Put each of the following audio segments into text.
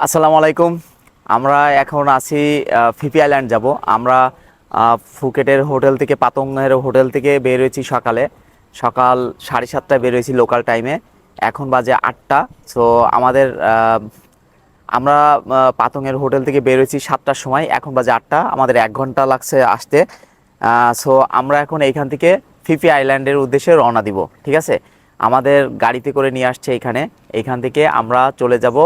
আসসালামু আলাইকুম। আমরা এখন আছি ফিপি আইল্যান্ড যাব। আমরা ফুকেটের হোটেল থেকে পাতংয়ের হোটেল থেকে বের হয়েছি সকালে। সকাল সাড়ে সাতটায় বের হয়েছি লোকাল টাইমে। এখন বাজে আটটা। সো আমাদের আমরা পাতংয়ের হোটেল থেকে বের হয়েছি সাতটার সময়। এখন বাজে আটটা। আমাদের এক ঘণ্টা লাগছে আসতে। সো আমরা এখন এইখান থেকে ফিপি আইল্যান্ডের উদ্দেশ্যে রওনা দিব। ঠিক আছে? আমাদের গাড়িতে করে নিয়ে আসছে এখানে। এইখান থেকে আমরা চলে যাব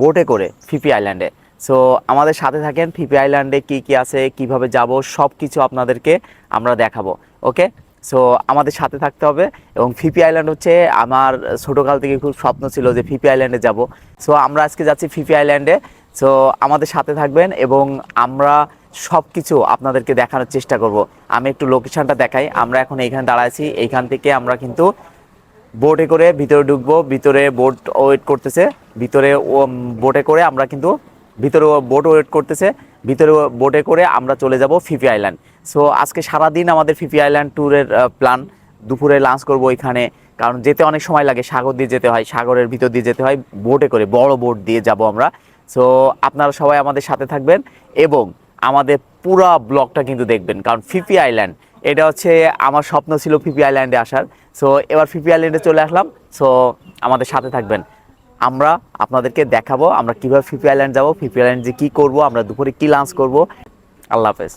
বোটে করে ফিপি আইল্যান্ডে। সো আমাদের সাথে থাকেন ফিপি আইল্যান্ডে কি কি আছে, কীভাবে যাব সব কিছু আপনাদেরকে আমরা দেখাবো। ওকে সো আমাদের সাথে থাকতে হবে এবং ফিপি আইল্যান্ড হচ্ছে আমার ছোটোকাল থেকে খুব স্বপ্ন ছিল যে ফিপি আইল্যান্ডে যাব। সো আমরা আজকে যাচ্ছি ফিপি আইল্যান্ডে। সো আমাদের সাথে থাকবেন এবং আমরা সব কিছু আপনাদেরকে দেখানোর চেষ্টা করব। আমি একটু লোকেশনটা দেখাই। আমরা এখন এইখানে দাঁড়াইছি। এইখান থেকে আমরা কিন্তু বোটে করে ভিতরে ঢুকবো, ভিতরে বোট ওয়েট করতেছে, ভিতরে বোটে করে আমরা কিন্তু ভিতরে বোট ওয়েট করতেছে, ভিতরে বোটে করে আমরা চলে যাব ফিফি আইল্যান্ড। সো আজকে সারা দিন আমাদের ফিফি আইল্যান্ড ট্যুরের প্ল্যান দুপুরে লাঞ্চ করব ওইখানে কারণ যেতে অনেক সময় লাগে, সাগর দিয়ে যেতে হয়, সাগরের ভিতর দিয়ে যেতে হয়, বোটে করে, বড় বোট দিয়ে যাব আমরা। সো আপনারা সবাই আমাদের সাথে থাকবেন এবং আমাদের পুরা ব্লগটা কিন্তু দেখবেন, কারণ ফিফি আইল্যান্ড এটা হচ্ছে আমার স্বপ্ন ছিল ফিপি আইল্যান্ডে আসার। সো এবার ফিপি আইল্যান্ডে চলে আসলাম। সো আমাদের সাথে থাকবেন। আমরা আপনাদেরকে দেখাবো আমরা কীভাবে ফিপি আইল্যান্ড যাব ফিপি আইল্যান্ড যে কী করব, আমরা দুপুরে কী লাঞ্চ করব। আল্লাহ হাফেজ।